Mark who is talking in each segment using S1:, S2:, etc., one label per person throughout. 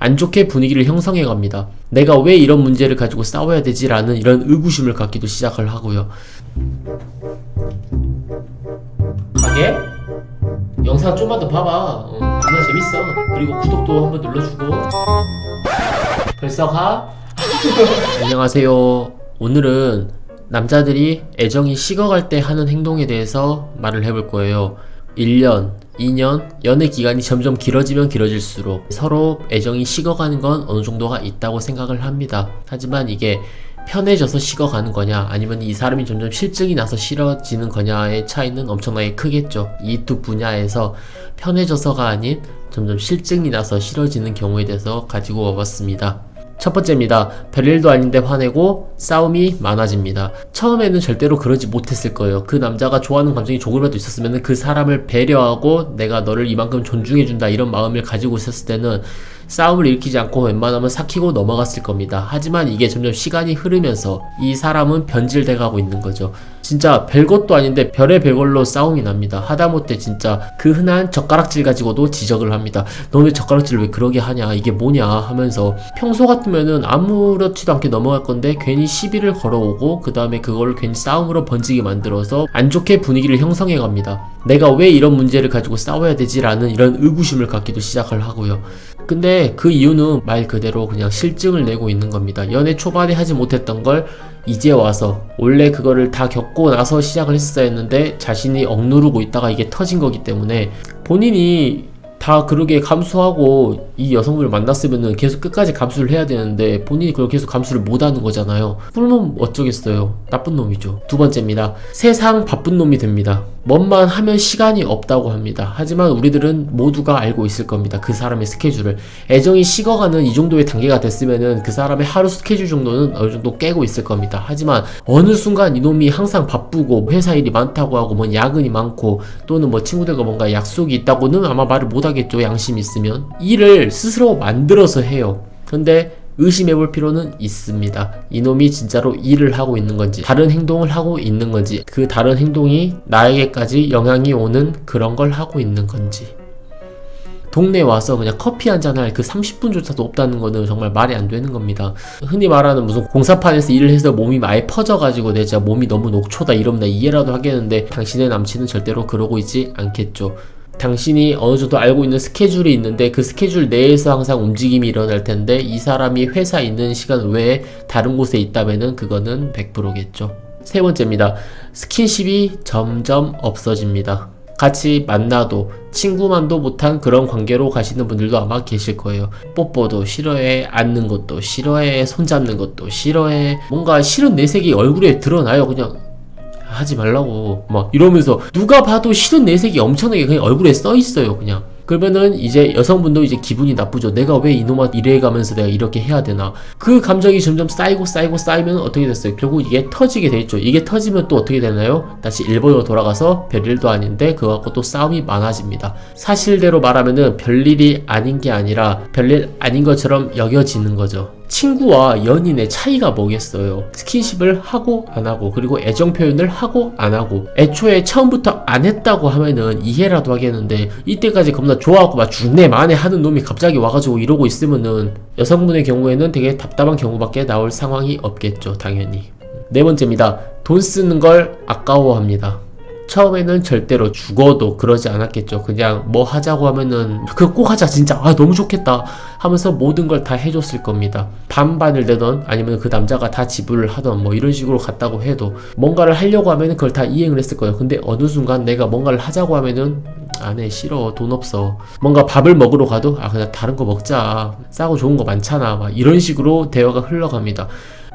S1: 안 좋게 분위기를 형성해 갑니다. 내가 왜 이런 문제를 가지고 싸워야 되지라는 이런 의구심을 갖기도 시작을 하고요. 가게? 영상 좀만 더 봐봐. 어, 정말 재밌어. 그리고 구독도 한번 눌러주고. 벌써 가? 안녕하세요. 오늘은 남자들이 애정이 식어갈 때 하는 행동에 대해서 말을 해볼 거예요. 1년, 2년, 연애 기간이 점점 길어지면 길어질수록 서로 애정이 식어가는 건 어느 정도가 있다고 생각을 합니다. 하지만 이게 편해져서 식어가는 거냐, 아니면 이 사람이 점점 실증이 나서 싫어지는 거냐의 차이는 엄청나게 크겠죠. 이 두 분야에서 편해져서가 아닌 점점 실증이 나서 싫어지는 경우에 대해서 가지고 와봤습니다. 첫 번째입니다. 별일도 아닌데 화내고 싸움이 많아집니다. 처음에는 절대로 그러지 못했을 거예요. 그 남자가 좋아하는 감정이 조금이라도 있었으면 그 사람을 배려하고 내가 너를 이만큼 존중해준다 이런 마음을 가지고 있었을 때는 싸움을 일으키지 않고 웬만하면 삭히고 넘어갔을 겁니다. 하지만 이게 점점 시간이 흐르면서 이 사람은 변질돼 가고 있는 거죠. 진짜 별것도 아닌데 별의 별걸로 싸움이 납니다. 하다못해 진짜 그 흔한 젓가락질 가지고도 지적을 합니다. 너왜 젓가락질을 왜 그러게 하냐? 이게 뭐냐? 하면서 평소 같으면은 아무렇지도 않게 넘어갈 건데 괜히 시비를 걸어오고 그 다음에 그걸 괜히 싸움으로 번지게 만들어서 안 좋게 분위기를 형성해 갑니다. 내가 왜 이런 문제를 가지고 싸워야 되지라는 이런 의구심을 갖기도 시작을 하고요. 근데 그 이유는 말 그대로 그냥 실증을 내고 있는 겁니다. 연애 초반에 하지 못했던 걸 이제 와서 원래 그거를 다 겪고 나서 시작을 했어야 했는데 자신이 억누르고 있다가 이게 터진 거기 때문에 본인이 다 그러게 감수하고 이 여성분을 만났으면은 계속 끝까지 감수를 해야 되는데 본인이 그걸 계속 감수를 못 하는 거잖아요. 그러면 어쩌겠어요. 나쁜 놈이죠. 두 번째입니다. 세상 바쁜 놈이 됩니다. 뭔만 하면 시간이 없다고 합니다. 하지만 우리들은 모두가 알고 있을 겁니다. 그 사람의 스케줄을. 애정이 식어가는 이 정도의 단계가 됐으면은 그 사람의 하루 스케줄 정도는 어느 정도 깨고 있을 겁니다. 하지만 어느 순간 이놈이 항상 바쁘고 회사 일이 많다고 하고 뭐 야근이 많고 또는 뭐 친구들과 뭔가 약속이 있다고는 아마 말을 못 하겠죠. 양심이 있으면. 일을 스스로 만들어서 해요. 근데 의심해 볼 필요는 있습니다. 이놈이 진짜로 일을 하고 있는 건지, 다른 행동을 하고 있는 건지, 그 다른 행동이 나에게까지 영향이 오는 그런 걸 하고 있는 건지. 동네 와서 그냥 커피 한 잔 할 그 30분조차도 없다는 거는 정말 말이 안 되는 겁니다. 흔히 말하는 무슨 공사판에서 일을 해서 몸이 많이 퍼져가지고 내 진짜 몸이 너무 녹초다 이러면 나 이해라도 하겠는데 당신의 남친은 절대로 그러고 있지 않겠죠. 당신이 어느 정도 알고 있는 스케줄이 있는데 그 스케줄 내에서 항상 움직임이 일어날 텐데 이 사람이 회사 있는 시간 외에 다른 곳에 있다면은 그거는 100%겠죠. 세 번째입니다. 스킨십이 점점 없어집니다. 같이 만나도 친구만도 못한 그런 관계로 가시는 분들도 아마 계실 거예요. 뽀뽀도 싫어해, 앉는 것도 싫어해, 손잡는 것도 싫어해. 뭔가 싫은 내색이 얼굴에 드러나요. 그냥 하지 말라고 막 이러면서 누가 봐도 싫은 내색이 엄청나게 그냥 얼굴에 써 있어요 그냥. 그러면은 이제 여성분도 이제 기분이 나쁘죠. 내가 왜 이놈아 이래 가면서 내가 이렇게 해야 되나. 그 감정이 점점 쌓이고 쌓이고 쌓이면 어떻게 됐어요? 결국 이게 터지게 돼 있죠. 이게 터지면 또 어떻게 되나요? 다시 일본으로 돌아가서 별일도 아닌데 그거 갖고 또 싸움이 많아집니다. 사실대로 말하면은 별일이 아닌 게 아니라 별일 아닌 것처럼 여겨지는 거죠 친구와 연인의 차이가 뭐겠어요? 스킨십을 하고 안 하고 그리고 애정 표현을 하고 안 하고. 애초에 처음부터 안 했다고 하면은 이해라도 하겠는데 이때까지 겁나 좋아하고 막 죽네 마네 하는 놈이 갑자기 와가지고 이러고 있으면은 여성분의 경우에는 되게 답답한 경우밖에 나올 상황이 없겠죠 당연히. 네 번째입니다. 돈 쓰는 걸 아까워합니다 처음에는 절대로 죽어도 그러지 않았겠죠. 그냥 뭐 하자고 하면은 그거 꼭 하자 진짜 아 너무 좋겠다 하면서 모든 걸 다 해줬을 겁니다. 반반을 내던 아니면 그 남자가 다 지불을 하던 뭐 이런 식으로 갔다고 해도 뭔가를 하려고 하면은 그걸 다 이행을 했을 거예요. 근데 어느 순간 내가 뭔가를 하자고 하면은 안해 싫어 돈 없어 뭔가 밥을 먹으러 가도 아 그냥 다른 거 먹자 싸고 좋은 거 많잖아 막 이런 식으로 대화가 흘러갑니다.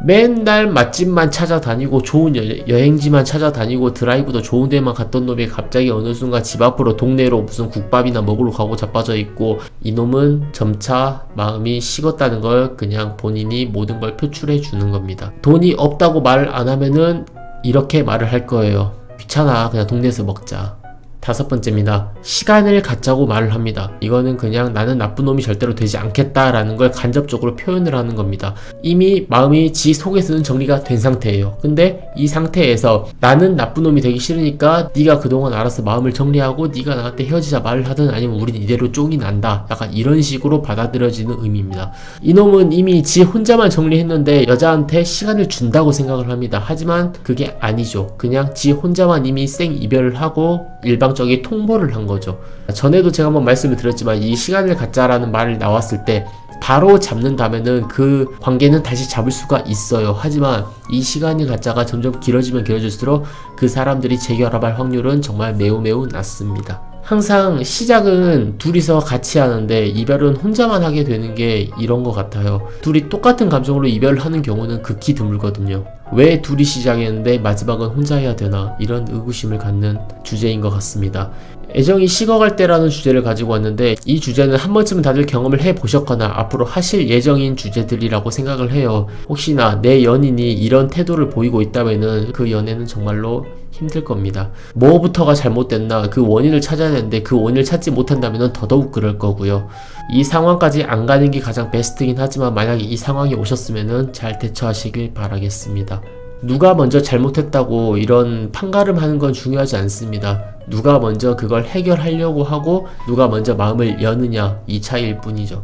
S1: 맨날 맛집만 찾아다니고 좋은 여, 여행지만 찾아다니고 드라이브도 좋은 데만 갔던 놈이 갑자기 어느 순간 집 앞으로 동네로 무슨 국밥이나 먹으러 가고 자빠져 있고 이놈은 점차 마음이 식었다는 걸 그냥 본인이 모든 걸 표출해 주는 겁니다. 돈이 없다고 말 안 하면은 이렇게 말을 할 거예요. 귀찮아 그냥 동네에서 먹자. 다섯 번째입니다. 시간을 갖자고 말을 합니다. 이거는 그냥 나는 나쁜 놈이 절대로 되지 않겠다라는 걸 간접적으로 표현을 하는 겁니다. 이미 마음이 지 속에서는 정리가 된 상태예요. 근데 이 상태에서 나는 나쁜 놈이 되기 싫으니까 네가 그동안 알아서 마음을 정리하고 네가 나한테 헤어지자 말을 하든 아니면 우린 이대로 쫑이 난다. 약간 이런 식으로 받아들여지는 의미입니다. 이놈은 이미 지 혼자만 정리했는데 여자한테 시간을 준다고 생각을 합니다. 하지만 그게 아니죠. 그냥 지 혼자만 이미 생 이별을 하고 일방 적인 통보를 한 거죠. 전에도 제가 한번 말씀을 드렸지만 이 시간을 갖자라는 말을 나왔을 때 바로 잡는다면은 그 관계는 다시 잡을 수가 있어요. 하지만 이 시간이 갖자가 점점 길어지면 길어질수록 그 사람들이 재결합할 확률은 정말 매우 매우 낮습니다. 항상 시작은 둘이서 같이 하는데 이별은 혼자만 하게 되는 게 이런 것 같아요. 둘이 똑같은 감정으로 이별을 하는 경우는 극히 드물거든요. 왜 둘이 시작했는데 마지막은 혼자 해야 되나 이런 의구심을 갖는 주제인 것 같습니다. 애정이 식어갈 때라는 주제를 가지고 왔는데 이 주제는 한 번쯤은 다들 경험을 해 보셨거나 앞으로 하실 예정인 주제들이라고 생각을 해요. 혹시나 내 연인이 이런 태도를 보이고 있다면은 그 연애는 정말로 힘들 겁니다. 뭐부터가 잘못됐나 그 원인을 찾아야 되는데 그 원인을 찾지 못한다면 더더욱 그럴 거고요. 이 상황까지 안 가는 게 가장 베스트긴 하지만 만약에 이 상황이 오셨으면은 잘 대처하시길 바라겠습니다. 누가 먼저 잘못했다고 이런 판가름 하는 건 중요하지 않습니다. 누가 먼저 그걸 해결하려고 하고 누가 먼저 마음을 여느냐 이 차이일 뿐이죠.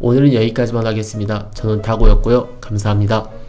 S1: 오늘은 여기까지만 하겠습니다. 저는 다고였고요. 감사합니다.